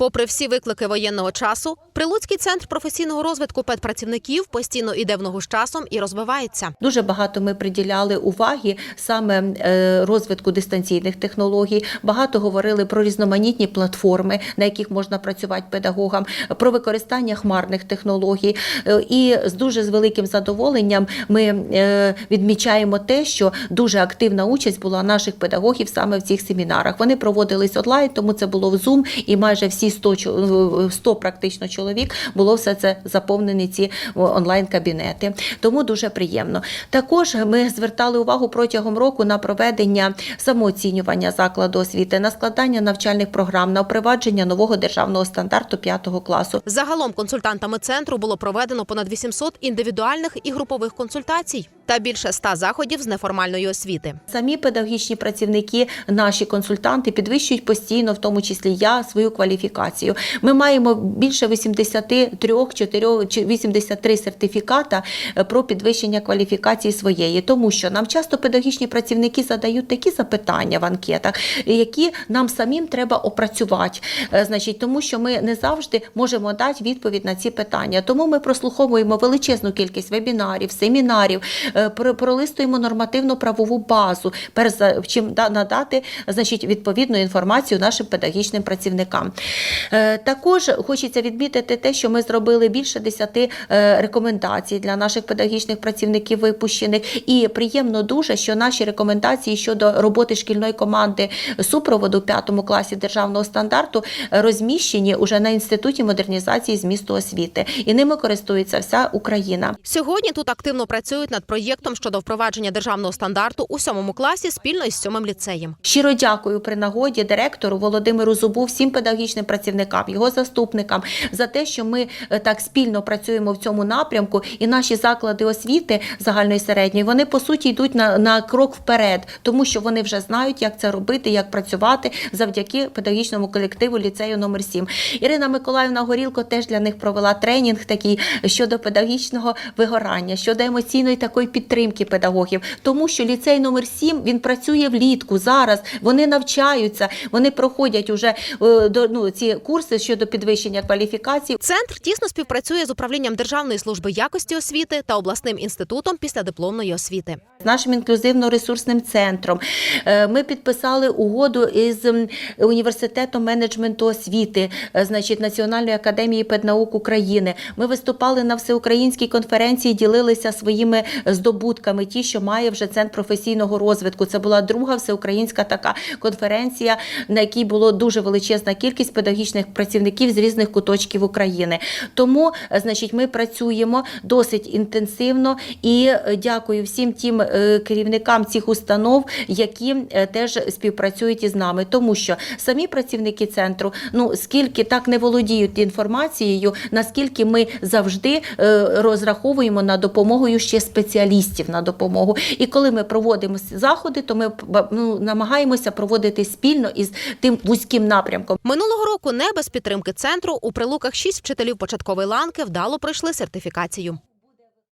Попри всі виклики воєнного часу, Прилуцький центр професійного розвитку педпрацівників постійно іде в ногу з часом і розвивається. Дуже багато ми приділяли уваги саме е, розвитку дистанційних технологій. Багато говорили про різноманітні платформи, на яких можна працювати педагогам, про використання хмарних технологій. Е, І з дуже з великим задоволенням ми е, відмічаємо те, що дуже активна участь була наших педагогів саме в цих семінарах. Вони проводились онлайн, тому це було в Zoom, і майже всі 100, чо- 100 практично чоловік було все це заповнені ці онлайн кабінети. Тому дуже приємно. Також ми звертали увагу протягом року на проведення самооцінювання закладу освіти, на складання навчальних програм, на впровадження нового державного стандарту 5 класу. Загалом консультантами центру було проведено понад 800 індивідуальних і групових консультацій та більше ста заходів з неформальної освіти. Самі педагогічні працівники, наші консультанти підвищують постійно, в тому числі я, свою кваліфікацію. Ми маємо більше 83, 4, чи 83 сертифіката е, про підвищення кваліфікації своєї, тому що нам часто педагогічні працівники задають такі запитання в анкетах, які нам самим треба опрацювати. Е, Значить, тому що ми не завжди можемо дати відповідь на ці питання. Тому ми прослуховуємо величезну кількість вебінарів, семінарів, е, пролистуємо нормативно-правову базу, перш чим надати значить, відповідну інформацію нашим педагогічним працівникам. Е, Також хочеться відмітити те, що ми зробили більше 10 е, рекомендацій для наших педагогічних працівників випущених. І приємно дуже, що наші рекомендації щодо роботи шкільної команди супроводу в п'ятому класі державного стандарту е, розміщені уже на інституті модернізації змісту освіти, і ними користується вся Україна. Сьогодні тут активно працюють над проєктом щодо впровадження державного стандарту у сьомому класі спільно із сьомим ліцеєм. Щиро дякую при нагоді директору Володимиру Зубу, всім педагогічним працівникам, його заступникам за те, що ми е, так спільно працюємо в цьому напрямку, і наші заклади освіти загальної середньої вони по суті йдуть на, на крок вперед, тому що вони вже знають, як це робити, як працювати завдяки педагогічному колективу ліцею номер 7 Ірина Миколаївна Горілко теж для них провела тренінг такий щодо педагогічного вигорання, щодо емоційної такої підтримки педагогів, тому що ліцей номер 7 він працює влітку зараз. Вони навчаються, вони проходять уже е, до ну ці курси щодо підвищення кваліфікації. Центр тісно співпрацює з управлінням Державної служби якості освіти та обласним інститутом післядипломної освіти. з нашим інклюзивно-ресурсним центром. Е, Ми підписали угоду із університетом менеджменту освіти, е, значить Національної академії педнаук України. Ми виступали на всеукраїнській конференції, ділилися своїми здобутками, ті, що має вже центр професійного розвитку. Це була друга всеукраїнська така конференція, на якій було дуже величезна кількість педагогічних працівників з різних куточків України. Тому, е, значить, ми працюємо досить інтенсивно і е, дякую всім тим е, керівникам цих установ, які теж співпрацюють із нами, тому що самі працівники центру, ну скільки так не володіють інформацією, наскільки ми завжди розраховуємо на допомогою ще спеціалістів на допомогу. І коли ми проводимо заходи, то ми ну, намагаємося проводити спільно із тим вузьким напрямком. Минулого року не без підтримки центру у прилуках шість вчителів початкової ланки вдало пройшли сертифікацію.